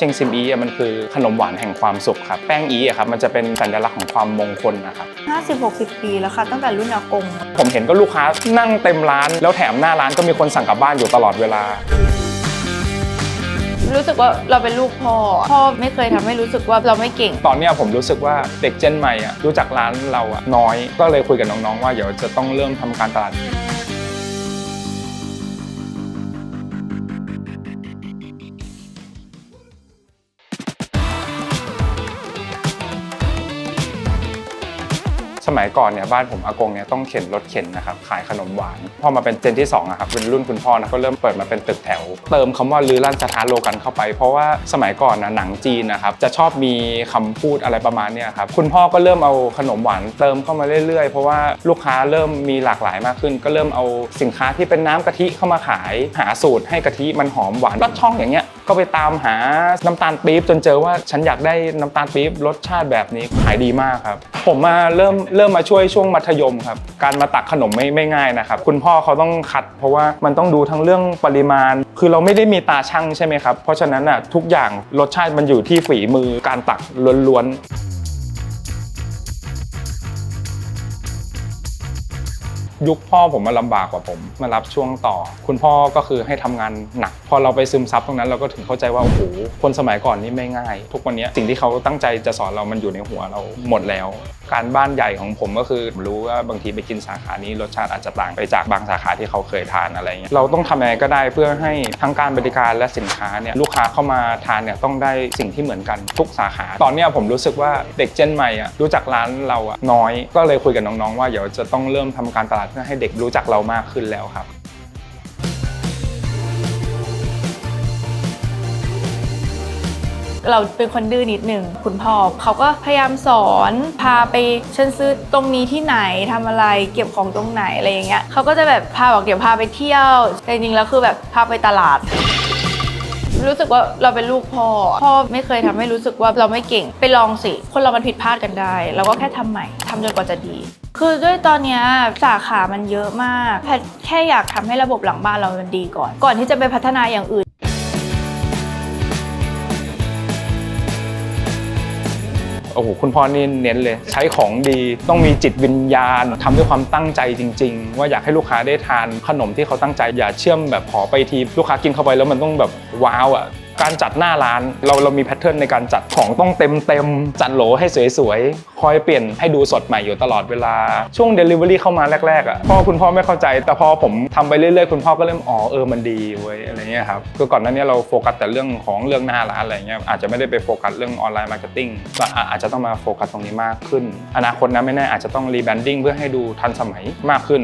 เชงซิมอีอะมันคือขนมหวานแห่งความสุขครับแป้งอีอะครับมันจะเป็นสัญลักษณ์ของความมงคลนะครับ50-60 ปีแล้วค่ะ ตั้งแต่รุ่นอากง ผมเห็นก็ลูกค้านั่งเต็มร้าน แล้วแถมหน้าร้านก็มีคนสั่งกลับบ้านอยู่ตลอดเวลา รู้สึกว่าเราเป็นลูกพ่อ พ่อไม่เคยทำให้รู้สึกว่าเราไม่เก่ง ตอนเนี้ยผมรู้สึกว่าเด็กเจนใหม่อะรู้จักร้านเราอะน้อย ก็เลยคุยกับน้องๆว่าเดี๋ยวจะต้องเริ่มทำการตลาด สมัยก่อนเนี่ยบ้านผมอากงเนี่ยต้องเข็นรถเข็นนะครับขายขนมหวานพอมาเป็นเจนที่2อะครับเป็นรุ่นคุณพ่อนะก็เริ่มเปิดมาเป็นตึกแถว เติมคำว่าลือลั่นสถานโลกันเข้าไป เพราะว่าสมัยก่อนนะหนังจีนนะครับจะชอบมีคำพูดอะไรประมาณเนี้ยครับคุณพ่อก็เริ่มเอาขนมหวานเติมเข้ามาเรื่อยๆ เพราะว่าลูกค้าเริ่มมีหลากหลายมากขึ้น ก็เริ่มเอาสินค้าที่เป็นน้ำกะทิเข้ามาขาย หาสูตรให้กะทิมันหอมหวานลอดช่องอย่างเงี้ย ก็ไปตามหาน้ำตาลปี๊บจนเจอว่าฉันอยากได้น้ำตาลปี๊บรสชาติแบบนี้ขายดีมากครับ ผมมาเริ่มเริ่มมาช่วยช่วงมัธยมครับ การมาตักขนมไม่ไม่ง่ายนะครับคุณพ่อเขาต้องคัด เพราะว่ามันต้องดูทั้งเรื่องปริมาณ คือเราไม่ได้มีตาช่างใช่ไหมครับ เพราะฉะนั้นอะทุกอย่างรสชาติมันอยู่ที่ฝีมือการตักล้วนๆ ยุคพ่อผมมาลำบากกว่าผม มารับช่วงต่อ คุณพ่อก็คือให้ทำงานหนัก พอเราไปซึมซับตรงนั้นเราก็ถึงเข้าใจว่าโอ้โหคนสมัยก่อนนี่ไม่ง่าย ทุกวันนี้สิ่งที่เขาตั้งใจจะสอนเรามันอยู่ในหัวเราหมดแล้ว การบ้านใหญ่ของผมก็คือผมรู้ว่าบางทีไปกินสาขานี้รสชาติอาจจะต่างไปจากบางสาขาที่เขาเคยทานอะไรเงี้ยเราต้องทำยังไงก็ได้เพื่อให้ทั้งการบริการและสินค้าเนี่ยลูกค้าเข้ามาทานเนี่ยต้องได้สิ่งที่เหมือนกันทุกสาขา ตอนเนี้ยผมรู้สึกว่าเด็กเจนใหม่อะรู้จักร้านเราอะน้อย ก็เลยคุยกับน้องๆว่าเดี๋ยวจะต้องเริ่มทำการตลาดเพื่อให้เด็กรู้จักเรามากขึ้นแล้วครับ เราเป็นคนดื้อนิดหนึ่งคุณพ่อเขาก็พยายามสอนพาไปฉันซื้อตรงนี้ที่ไหนทำอะไรเก็บของตรงไหนอะไรอย่างเงี้ยเขาก็จะแบบพาบอกเดี๋ยวพาไปเที่ยวแต่จริงๆแล้วคือแบบพาไปตลาดรู้สึกว่าเราเป็นลูกพ่อ พ่อไม่เคยทำให้รู้สึกว่าเราไม่เก่งไปลองสิ คนเรามันผิดพลาดกันได้ เราก็แค่ทำใหม่ทำจนกว่าจะดี คือด้วยตอนนี้สาขามันเยอะมาก แพทแค่อยากทำให้ระบบหลังบ้านเรามันดีก่อน ก่อนที่จะไปพัฒนาอย่างอื่น อ้โหคุณพ่อนี่เน้นเลย ใช้ของดีต้องมีจิตวิญญาณทำด้วยความตั้งใจจริง ๆ ว่าอยากให้ลูกค้าได้ทานขนมที่เขาตั้งใจอย่าเชื่อมแบบขอไปทีลูกค้ากินเข้าไปแล้วมันต้องแบบว้าวอะ การจัดหน้าร้าน เราเรามีแพทเทิร์นในการจัดของต้องเต็มเต็มจัดโหลให้สวยๆ คอยเปลี่ยนให้ดูสดใหม่อยู่ตลอดเวลา ช่วง Delivery เข้ามาแรกๆอะพ่อคุณพ่อไม่เข้าใจ แต่พอผมทำไปเรื่อยๆ คุณพ่อก็เริ่มอ๋อเออมันดีเว้ยอะไรเงี้ยครับคือก่อนหน้านี้เราโฟกัสแต่เรื่องของเรื่องหน้าร้านอะไรเงี้ยอาจจะไม่ได้ไปโฟกัสเรื่องออนไลน์มาร์เก็ตติ้งก็อ่อาจจะต้องมาโฟกัสตรงนี้มากขึ้น อนาคตนะไม่แน่อาจจะต้องรีแบรนดิ้งเพื่อให้ดูทันสมัยมากขึ้น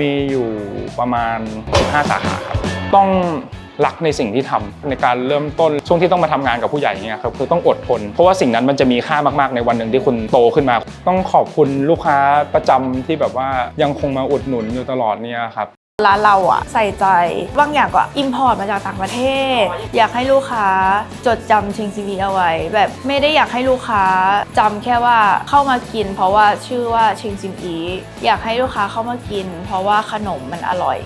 มีอยู่ประมาณ 15 สาขาครับต้อง รักในสิ่งที่ทำในการเริ่มต้นช่วงที่ต้องมาทำงานกับผู้ใหญ่เงี้ยครับคือต้องอดทน เพราะว่าสิ่งนั้นมันจะมีค่ามากๆในวันหนึ่งที่คุณโตขึ้นมา ต้องขอบคุณลูกค้าประจำที่แบบว่ายังคงมาอุดหนุนอยู่ตลอดเนี่ยครับร้านเราอะใส่ใจบางอย่างก็อิมพอร์ตมาจากต่างประเทศ อยากให้ลูกค้าจดจำเชงซีวีเอาไว้ แบบไม่ได้อยากให้ลูกค้าจำแค่ว่าเข้ามากิน เพราะว่าชื่อว่าเชงซิมอีอยากให้ลูกค้าเข้ามากิน เพราะว่าขนมมันอร่อย